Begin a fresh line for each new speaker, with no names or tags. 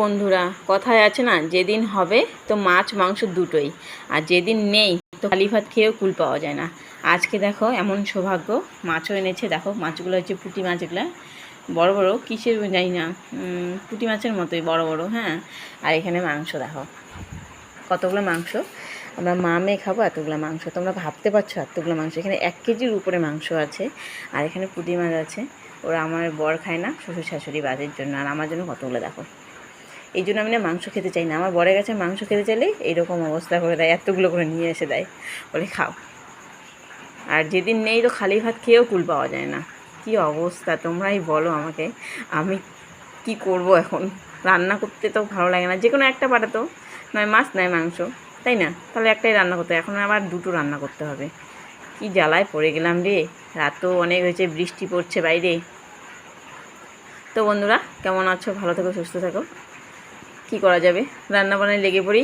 বন্ধুরা, কথায় আছে না, যেদিন হবে তো মাছ মাংস দুটোই, আর যেদিন নেই তো খালি ভাত খেয়েও কুল পাওয়া যায় না। আজকে দেখো এমন সৌভাগ্য, মাছও এনেছে, দেখো মাছগুলো হচ্ছে পুঁটি মাছগুলো বড় বড়, কিসের জানি না পুঁটি মাছের মতোই বড় বড় হ্যাঁ? আর এখানে মাংস দেখো, কতগুলো মাংস? আমরা মা মেয়ে খাব এতগুলো মাংস, তোমরা ভাবতে পারছ এতগুলো মাংস? এখানে এক কেজির উপরে মাংস আছে, আর এখানে পুঁটি মাছ আছে। ওরা আমার বর খায় না, শ্বশুর শাশুড়ি বাদের জন্য, আর আমার জন্য কতগুলো দেখো। এই জন্য আমি না মাংস খেতে চাই না। আমার বরের কাছে মাংস খেতে চাইলে এইরকম অবস্থা করে দেয়, এতগুলো করে নিয়ে এসে দেয়। বলে, খাও। আর যেদিন নেই তো খালি ভাত খেয়েও কুল পাওয়া যায় না। কি অবস্থা, তোমরাই বলো আমাকে, আমি কি করব এখন? রান্না করতে তো ভালো লাগে না যে কোনো একটা পাঠাতো নয় মাছ, নয় মাংস, তাই না? তাহলে একটাই রান্না করতে। এখন আবার দুটো রান্না করতে হবে। কি জ্বালায় পড়ে গেলাম রে, রাতও অনেক হয়েছে, বৃষ্টি পড়ছে বাইরে। তো বন্ধুরা, কেমন আছো? ভালো থেকো, সুস্থ থাকো। কি করা যাবে? রান্না বান্নায় লেগে পড়ি।